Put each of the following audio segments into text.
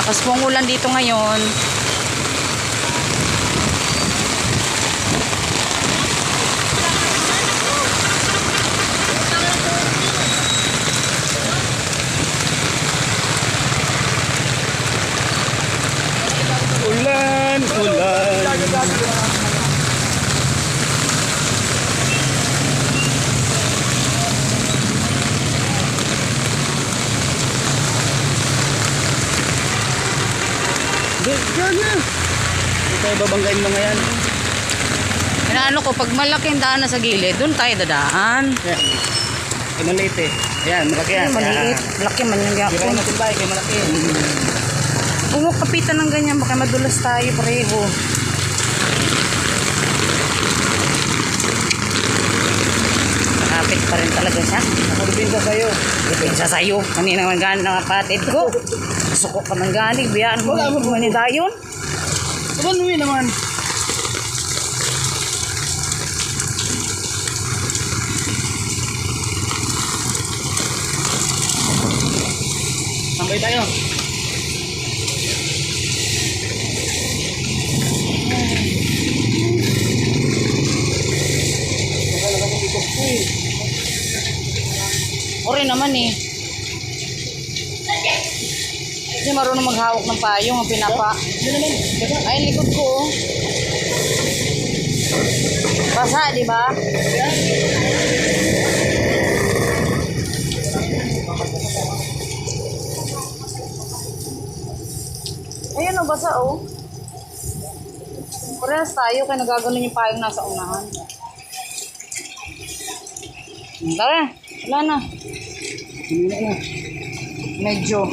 Malakas po ang ulan dito ngayon. Ulan, ulan. Diyan na. Hindi tayo babanggain mga yan. Inaano ko, pag malaking daan na sa gilid, doon tayo dadaan. Yan. Ay, maliit eh. Ayan, malaki yan. Ay, maliit. Laki man yung Yan. Di ba gapon. natin bahay kay malaki. Kung kapitan ng ganyan, baka madulas tayo pareho. Kapit pa rin talaga siya. Ako dipinta sa'yo. Ipinsa sa'yo. Kanina man gano'n ng kapatid ko. Suko ka man ganig. Biyaan mo. Wala mo. Wala mo mo yun naman. Tambay tayo. Ori naman eh. Hindi marunong maghawak ng payong ang pinapa. Ay, likod ko. oh. Basa, di ba? Ayun o, basa o. Parehas tayo kaya nagaganon yung payong nasa unahan. Tara, wala na. Medyo.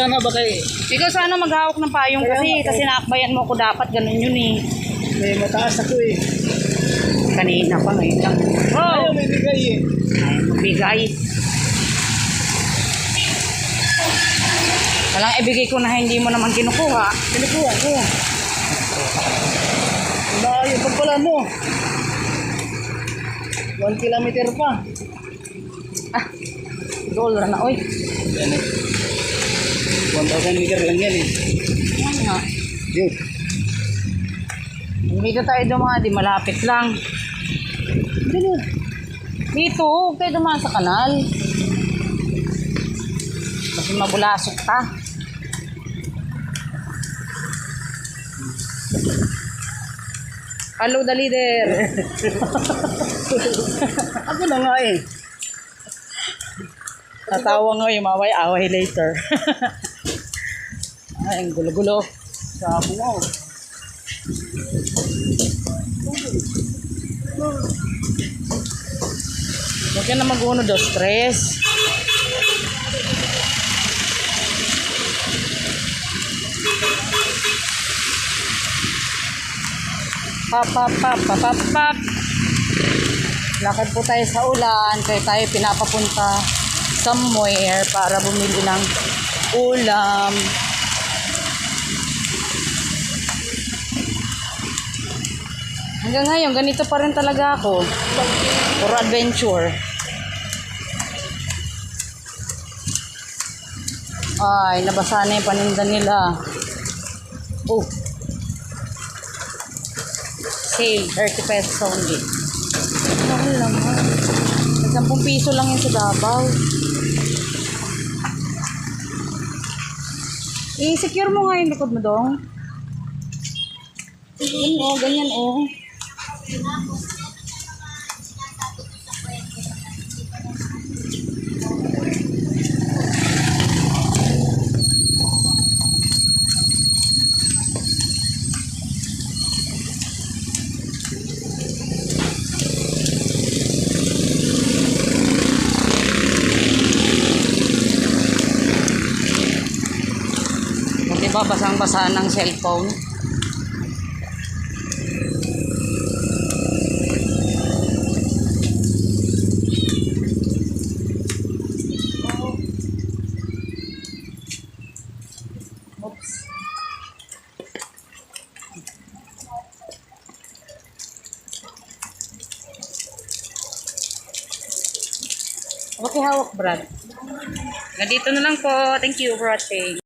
Sana ba kay Ikaw sana maghawak ng payong Kaya kasi, nga, kasi naakbayan mo ko dapat, ganun yun eh. may mataas ako eh. Kanina pa ngayon lang. Ayaw Oh! may bigay eh. Ay, mabigay. Walang ibigay ko na hindi mo naman kinukuha. Kinukuha ko. Layo pag pala mo. One kilometer pa. Ah, dollar na, oy. Yan eh. 1,000 meter lang yan eh. Ano nga? Yun. Dito tayo dumaan, di malapit lang. Dito. Dito, tayo dumaan sa kanal. Kasi mabulasok ka. Hello, the leader. Ako na nga eh. Natawa nga yung maway, away later. Ay, ang gulo-gulo. Sabi mo. Huwag ka na mag-uno do stress. Pap, pap, pap, pap, pap, pap. Lakad po tayo sa ulan, kaya tayo pinapapunta somewhere para bumili ng ulam. Hanggang ngayon, ganito pa rin talaga ako. Puro adventure. Ay, nabasa na yung paninda nila. Oh. Sale, 30 pesos only. Mahal naman. 10 piso lang yun sa Davao. I-secure mo nga yung likod mo dong. Ganyan oh, ganyan oh. Di ba basang-basa ng cellphone? Okay, hawak, Brad. Ganito na lang po. Thank you for watching.